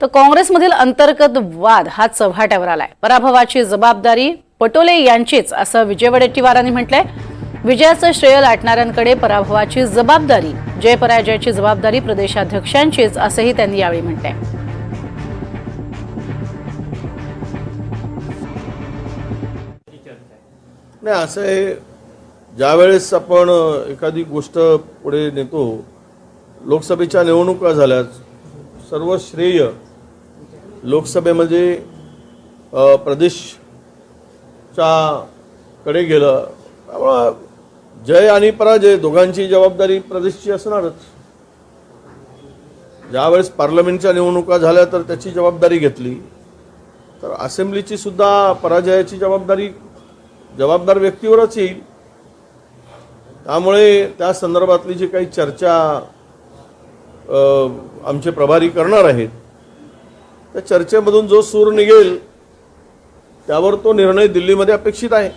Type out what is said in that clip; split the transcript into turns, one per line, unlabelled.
तर काँग्रेसमधील अंतर्गत वाद हा चव्हाट्यावर आलाय. पराभवाची जबाबदारी पटोले यांचीच असं विजय वडेट्टीवारांनी म्हटलंय. विजयाचं श्रेय लाटणाऱ्यांकडे पराभवाची जबाबदारी जय पराजयाची जबाबदारी प्रदेशाध्यक्षांचीच असंही त्यांनी यावेळी म्हटलंय.
नाही असं आहे ज्यावेळेस आपण एखादी गोष्ट पुढे नेतो लोकसभेच्या निवडणुका झाल्या सर्व श्रेय लोकसभेमध्ये म्हणजे, प्रदेशच्या कडे गेलं त्यामुळं जय आणि पराजय दोघांची जबाबदारी प्रदेशची असणारच. ज्यावेळेस पार्लमेंटच्या निवडणुका झाल्या तर त्याची जबाबदारी घेतली. तर असेंब्लीची सुद्धा पराजयाची जबाबदारी जबाबदार व्यक्तीवरच येईल. त्यामुळे त्या संदर्भातली जी काही चर्चा आमचे प्रभारी करणार आहेत त्या चर्चेमधून जो सूर निघेल त्यावर तो निर्णय दिल्लीमध्ये अपेक्षित आहे.